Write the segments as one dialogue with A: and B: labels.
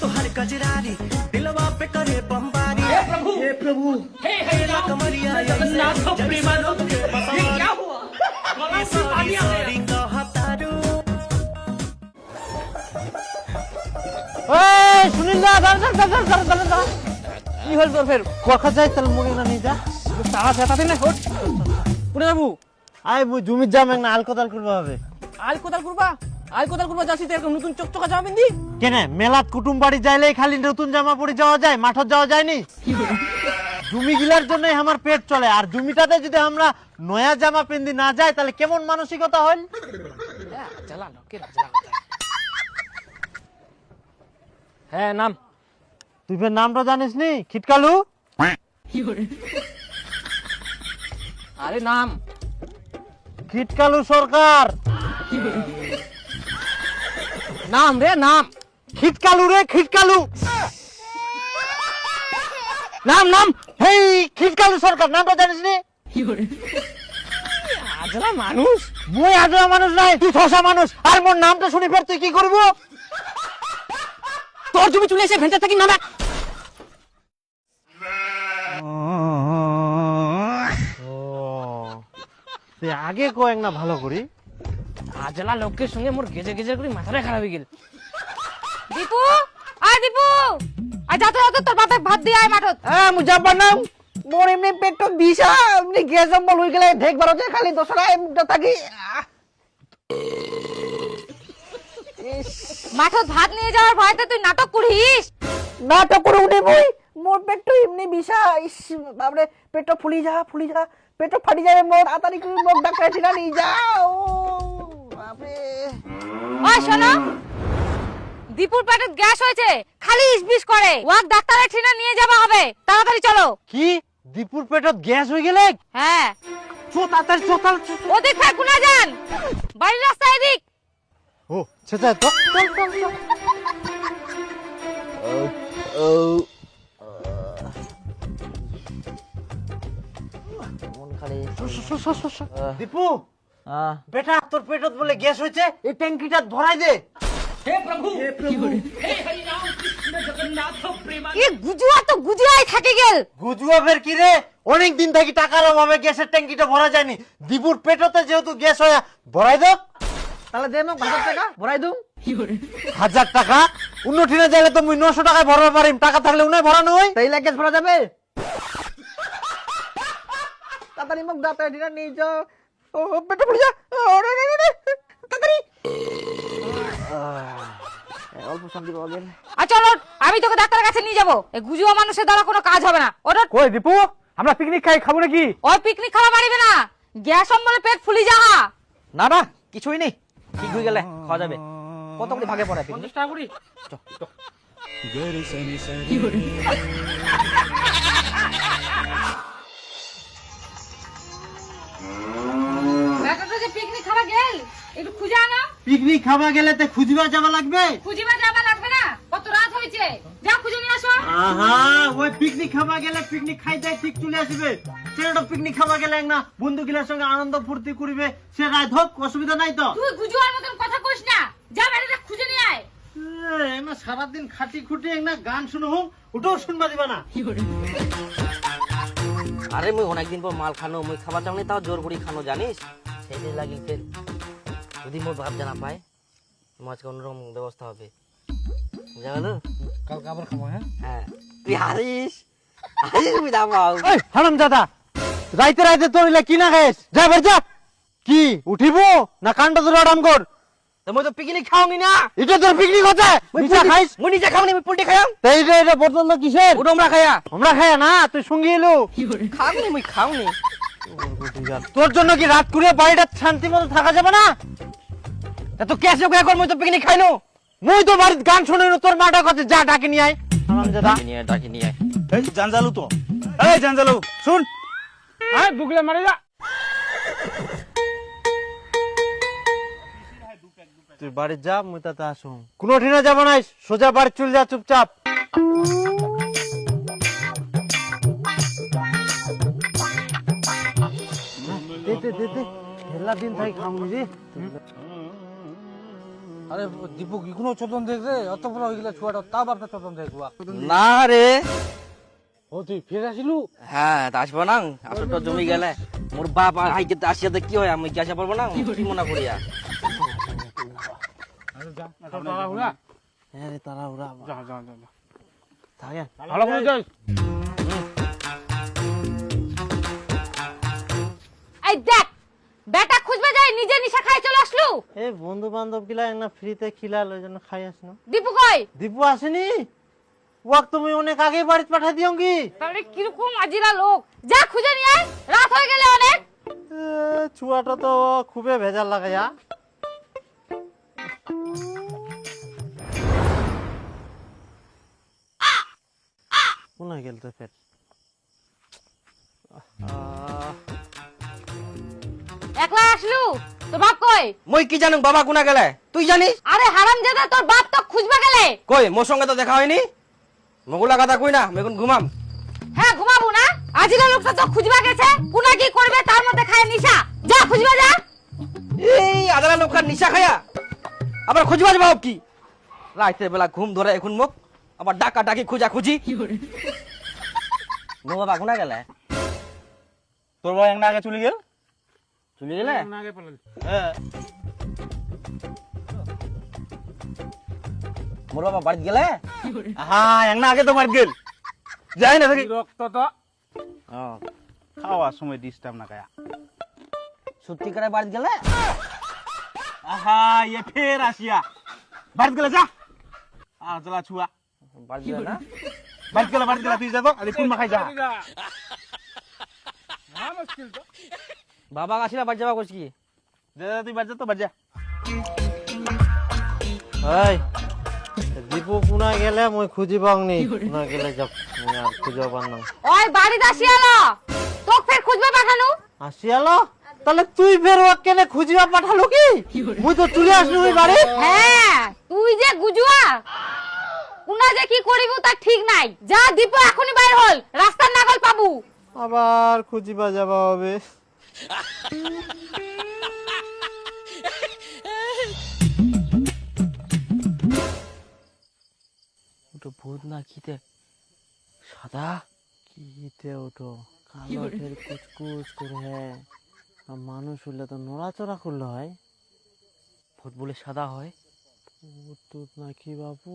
A: तुहार कजरारी दिलवा पे करे बमबारी हे प्रभु हे प्रभु हे हे कमरिया जगन्नाथ प्रेमानंद ये क्या हुआ सॉरी सॉरी कहतारू
B: এই সুনীল দা দাঁড়া দাঁড়া দাঁড়া দাঁড়া দাঁড়া দাঁড়া কি হল তোর ফের কথা যাই তাহলে মুগে না নিয়ে যা তাড়া যেতাতে না হট পুরে যাবো আয় মুই জমির যাম এক না আল কোদাল করবো হবে
C: আল কোদাল করবা আল কোদাল করবা যাচ্ছি তো এরকম নতুন চকচকা জামা পিন্দি
B: কেনে মেলাত কুটুম বাড়ি যাইলে খালি নতুন জামা পরে যাওয়া যায় মাঠত যাওয়া যায়নি? জমি গিলার জন্যই আমার পেট চলে আর জমিটাতে যদি আমরা নয়া জামা পিন্দি না যাই তাহলে কেমন মানসিকতা হল
C: হ্যাঁ নাম।
B: তুই ফের নামটা জানিস নি? খিটকালু?
C: আরে নাম।
B: খিটকালু সরকার।
C: নাম রে নাম।
B: খিটকালু রে খিটকালু।
C: নাম নাম।
B: হেই খিটকালু সরকার নামটা জানিস নি?
C: আজলা মানুষ।
B: মুই আজরা মানুষ নাই তুই ঠসা মানুষ। আর মোর নামটা শুনি ফের তুই কি করব?
C: তোর জমি চলে এসে ভেন্টার থাকি নামে।
B: আগে কয়েক না ভালো করি।
C: আজলা লোকের সঙ্গে মোর গেজে গেজে করে মাথাটা খারাপ হয়ে গেল।
D: দীপু? আয় দীপু! আয় যাতে যাতে তোর বাপে ভাত দিয়ে আয় মাঠত।
E: হ্যাঁ মুই যাব না মোর এমনি পেট বিষা এমনি গ্যাস জম্বল হয়ে গেলে দেখবার হচ্ছে খালি দোসরা মুখটা থাকি।
D: মাঠত ভাত নিয়ে যাওয়ার ভয়তে তুই নাটক করিস?
E: নাটক করে উঠে বই মোর পেট এমনি বিষা ইস বাপরে পেট ফুলি যা ফুলি যা পেট ফাটি যাবে মোর তাড়াতাড়ি করে মোর ডাক্তার ঠিকা নিয়ে যাও। বাপরে।
D: ওই শোনো। দীপুর পেটে গ্যাস হয়েছে খালি ইসবিস করে। ওয়াক ডাক্তারের ঠিনা নিয়ে যাওয়া হবে। তাড়াতাড়ি চলো।
B: কি? দীপুর পেটত গ্যাস হয়ে গেলে?
D: হ্যাঁ।
B: চো তাড়াতাড়ি চো তাড়াতাড়ি।
D: ওদিক যান। বাড়ির রাস্তা এদিক।
B: ও সেটা তো চল চল চল দীপু বেটা তোর পেটত বলে গ্যাস হয়েছে এই ট্যাঙ্কিটা ধরাই দে।
D: কি গুজুয়া তো গুজুয়াই থাকে গেল।
B: গুজুয়া ফের কি রে? অনেক দিন থাকি টাকার অভাবে গ্যাসের ট্যাঙ্কিটা ভরা যায়নি। দীপুর পেটতে যেহেতু গ্যাস হয় ভরাই দো।
E: তাহলে দে হাজার টাকা ভরাই দুম
B: হাজার টাকা? উন্নতিনে যাইলে তো মুই নশো টাকায় ভরবা পারিম। টাকা থাকলে উনাই ভরানো হয়
E: তাই লাগে ভরা যাবে। তাড়াতাড়ি মোক ডাক্তার ঠিকা নিয়ে যাও। ও পেট ফুলি যা। তাড়াতাড়ি। অল্প শান্তি পাওয়া গেল
D: আর চলো আমি তোকে ডাক্তারের কাছে নিয়ে যাব। এই গুজুয়া মানুষের দ্বারা কোনো কাজ হবে না। ওটা
B: কই দীপু? আমরা পিকনিক খাই খাব নাকি?
D: ওই পিকনিক খাওয়া পারিবে না। গ্যাস অম্বলে পেট ফুলি যাহা।
E: না না কিছুই নেই। ঠিক হয়ে গেলে খাওয়া যাবে। কত করে ভাগে পড়ে
C: পঞ্চাশ টাকা করি।
D: পিকনিক
B: খাবা গেলে তো খুঁজবা যাবা লাগবে?
D: খুঁজিবা যাবা লাগবে না? কত রাত হয়েছে? যা খুঁজে নিয়ে আসো।
B: আহা ওই পিকনিক খাবা গেলে পিকনিক খাইতে ঠিক চলে আসবে। সেটা পিকনিক খাবা গেলে না বন্ধু গিলার সঙ্গে আনন্দ ফুর্তি করবে। সে রাত হোক অসুবিধা নাই তো?
D: তুই গুজুয়ার মতন কথা কইস না। যা ব্যাটাটা খুঁজে নিয়ে আয়।
B: না সারাদিন খাটি খুটি না গান শুনো হোক ওটাও শুনবা দিবা না।
E: আরে মুই অনেকদিন পর মাল খানো মুই খাবার চাও তাও জোর করি খানো জানিস? সেই লাগি ফের যদি মোর ভাব জানা পায় মাঝকে অন্যরকম ব্যবস্থা হবে। জানো
B: কালকে আবার খাব হ্যাঁ?
E: হ্যাঁ। তুই হারিস। হারিস দামাও
B: এই হারাম দাদা রাইতে রাইতে তোর কি না খাইস? যা বের যা। কি উঠিব না কান্ড তোর আরাম কর?
E: তো মুই তো পিকনিক খাওনি না।
B: এটা তোর পিকনিক হচ্ছে নিচা খাইস?
E: মুই নিজে খাওনি আমি পোল্ট্রি খাইম
B: তো এইটা এটা বোতল কিসের?
E: ওটা আমরা খাইয়া।
B: আমরা খাই না তুই সঙ্গে এলো।
E: খাওনি মুই খাওনি।
B: তোর জন্য কি রাত করে বাড়িটা শান্তি মতো থাকা যাবে না?
E: তা তো ক্যাশে কয়া কর মুই তো পিকনিক খাইনো।
B: মুই তো বাড়িতে গান শুনে তোর মাটা কাছে যা ডাকে নিয়ে আয়। হারাম দাদা।
E: নিয়ে ডাকি নিয়ে
F: এই জানজালু তো। এই জানজালু শুন।
C: হ্যাঁ বুকলে মারি যা।
B: তুই বাড়ি যা মুই তাতে আসুন কোনো ঠিনা যাব নাই সোজা বাড়ি চলে যা চুপচাপ। দে দে দে দে। হেলা দিন থাই খামু রে।
C: আরে দীপু এখনও চতন দেখরে অত বড় হয়ে গেলে ছুয়াটা তা বাপটা চতন দেখবা
G: না রে।
C: ও তুই ফিরে আসিলু?
G: হ্যাঁ তা আসব না? আসরটা জমি গেলে। মোর বাপ হাইকে আসিয়াতে কি হয় আমি কি আসা পারব না? কি মনে করিয়া?
B: হ্যাঁ রে তারা থাকে
C: ভালো করে যাই
D: এই দেখ বেটা খুঁজবে নিজে নিশা খাই চলে আসলু?
B: এই বন্ধু বান্ধব গিলা না ফ্রিতে খিলাল ওই জন্য খাই আসনো।
D: দীপু কই?
B: দীপু আসেনি? ওয়াক তুমি অনেক বাড়িতে পাঠা দিও কি?
D: তাহলে কীরকম আজিরা লোক? যা খুঁজে নিয়ে আয় রাত হয়ে গেলে অনেক।
B: চুয়াটা তো খুবই ভেজাল লাগে যা কোনায় গেল তো ফের আহ,
D: একলা আসলু? তোর বাপ কই?
G: মই কি জানো বাবা কোনা গেলে? তুই জানিস?
D: আরে হারাম জাদা তোর বাপ তো খুঁজবে গেলে?
G: কই মোর সঙ্গে তো দেখা হয়নি? মগুলা কথা কই না আমি এখন ঘুমাম।
D: হ্যাঁ ঘুমাবো না। আজিরা লোকটা তো খুঁজবা গেছে। কুনা কি করবে তার মধ্যে খায় নিশা। যা খুঁজবে যা।
G: এই আদালা লোকার নিশা খায়া। আবার খুঁজবা যাব কি? রাতের বেলা ঘুম ধরে এখন মুখ আবার ডাকা ডাকি খুঁজা খুঁজি। মো বাবা কোনা গেলে?
F: তোর বাবা এক না আগে চলে গেল?
G: চলে গেলে?
F: হ্যাঁ
G: মোর বাবা বাড়িতে গেলে?
F: হ্যাঁ আগে তো মার গেল। যাই না থাকি।
C: রক্ত তো।
F: খাওয়ার সময় ডিস্টার্ব না কায়া
G: সত্যি করে গেলে?
F: আহা ये ফের আসিয়া। বাড়িতে গেলে যা। আর চলা ছুয়া
G: বাড়িতে গেলে না?
F: বাড়িতে গেলে বাড়িতে গেলে তুই যা তো আরে কোন মাখাই যা।
G: বাবা আসিলা বাড়ি যাবা করছি কি?
F: তুই বাড়ি যা তো বাড়ি যা
B: এই দীপু কোনা গেলে মই খুঁজি পাও নি? কোনা গেলে যাব মই আর খুঁজে পার না।
D: ওই আসিয়ালো তোক ফের খুঁজবে পাঠানু?
B: আসিয়ালো? তাহলে তুই ফের ওকে কেনে খুঁজিবা পাঠালো কি? মুই তো চলে আসলু ওই বাড়ি।
D: হ্যাঁ তুই যে গুজুয়া কুনা যে কি করিব তার ঠিক নাই। যা দীপু এখনই বাইর হল রাস্তার নাগল পাবু।
B: আবার খুঁজিবা যাবা হবে।
G: ওটা ভূত না কিতে? সাদা?
B: কিতে ওটো? কালো ফের কুচকুচ করে হ্যাঁ। আর মানুষ হলে তো নড়াচড়া করলে হয়।
G: ভূত বলে সাদা হয়?
B: ভূত টুত নাকি বাবু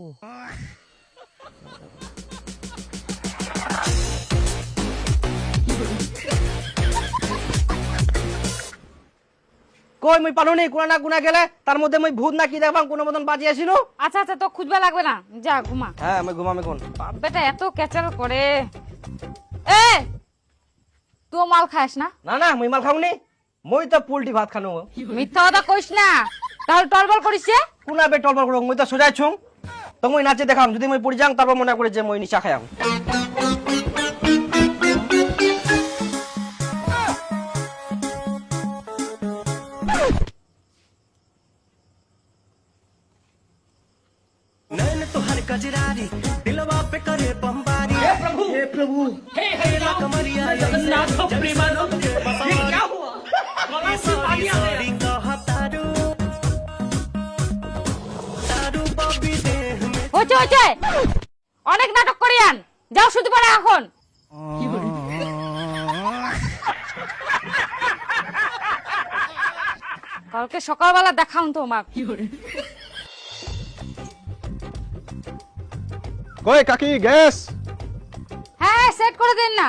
G: কই মই পালো নি? কোনা না কোনা গেলে তার মধ্যে মই ভূত না কি দেখবাম কোনো মতন বাজি আসিল
D: আচ্ছা আচ্ছা তো খুঁজবা লাগবে না। যা ঘুমা।
G: হ্যাঁ আমি ঘুমাম
D: বাপ বেটা এত ক্যাচাল করে। এ! তুই মাল খাস না?
G: না না মই মাল খাওনি। মই তো পোল্ট্রি ভাত খানো।
D: মিথ্যা কথা কইস না। তাহলে টলবল করিস?
G: কোনা বে টলবল করো মই তো সোজাই ছুং তো মই নাচে দেখাম যদি মই পড়ি যাং তারপর মনে করে যে মই নিশা খায়াম
A: कजरारी दिलवा पे करे बमबारी हे प्रभु हे प्रभु हे हे कमरिया जगन्नाथ प्रेमानंद के ये क्या हुआ गला से पानी आ गया तारू तारू बॉबी देह में
D: হচ্ছে হচ্ছে অনেক নাটক করিয়ান যাও শুধু পারে এখন কালকে সকালবেলা দেখাউন তোমার
F: কই কাকি গ্যাস!
D: হ্যাঁ সেট করে দেন না।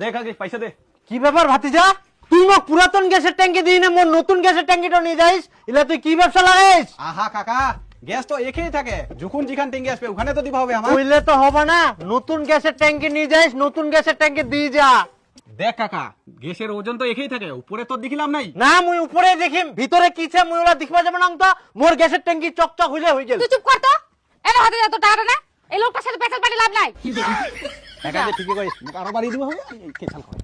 F: দে কাকি পয়সা দে।
B: কি ব্যাপার ভাতিজা? তুই মোক পুরাতন গ্যাসের ট্যাঙ্কি দিই না মোর নতুন গ্যাসের ট্যাঙ্কিটা নিয়ে যাইস? ইলা তুই কি ব্যবসা লাগাইস?
H: আহা কাকা গ্যাস তো একই থাকে। যখন যেখান টেঙ্গি আসবে ওখানে তো দিবা হবে আমার।
B: কইলে তো হবে না নতুন গ্যাসের ট্যাঙ্কি নিয়ে যাইস নতুন গ্যাসের ট্যাঙ্কি দিয়ে যা।
H: দেখ কাকা গ্যাসের ওজন তো একই থাকে উপরে তো দেখিলাম নাই।
B: না মুই উপরে দেখিম ভিতরে কিছে মুই ওলা দেখবা যাবে না তো মোর গ্যাসের ট্যাঙ্কি চকচক হইলে হই গেল।
D: তুই চুপ কর তো। এর হাতে যত টাকা না। এই লোকটার সাথে পেছাল পাটি লাভ নাই।
H: কাকা যে ঠিকই কইস আরও বাড়ি দিব হবে এই খেছাল খাও